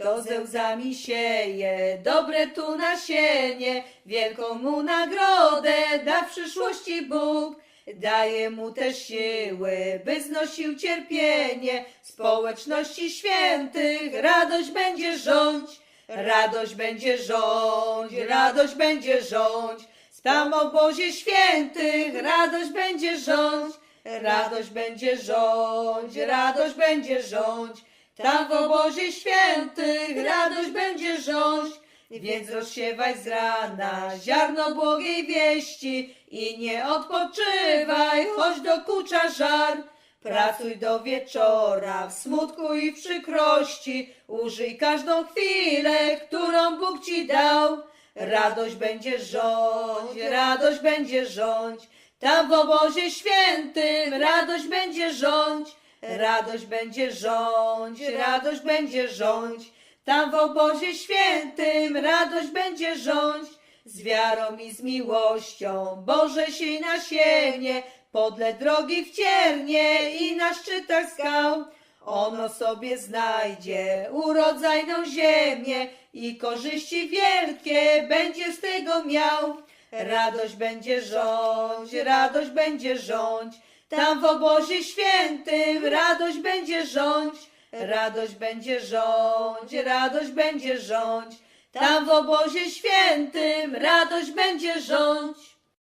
Kto ze łzami sieje, dobre tu nasienie, wielką mu nagrodę da w przyszłości Bóg. Daje mu też siły, by znosił cierpienie, społeczności świętych radość będzie rządź. Radość będzie rządź, radość będzie rządź, tam w obozie świętych radość będzie rządź. Radość będzie rządź, radość będzie rządź, tam w obozie świętych radość będzie rządź. Więc rozsiewaj z rana ziarno błogiej wieści i nie odpoczywaj, choć dokucza żar. Pracuj do wieczora w smutku i w przykrości, użyj każdą chwilę, którą Bóg ci dał. Radość będzie rządź, radość będzie rządź, tam w obozie świętym radość będzie rządź. Radość będzie rządź, radość będzie rządź, tam w obozie świętym radość będzie rządź. Z wiarą i z miłością Boże siej nasienie, podle drogi w ciernie i na szczytach skał. Ono sobie znajdzie urodzajną ziemię i korzyści wielkie będzie z tego miał. Radość będzie rządź, radość będzie rządź, tam w obozie świętym radość będzie rządź. Radość będzie rządź, radość będzie rządź, tam w obozie świętym radość będzie rządź.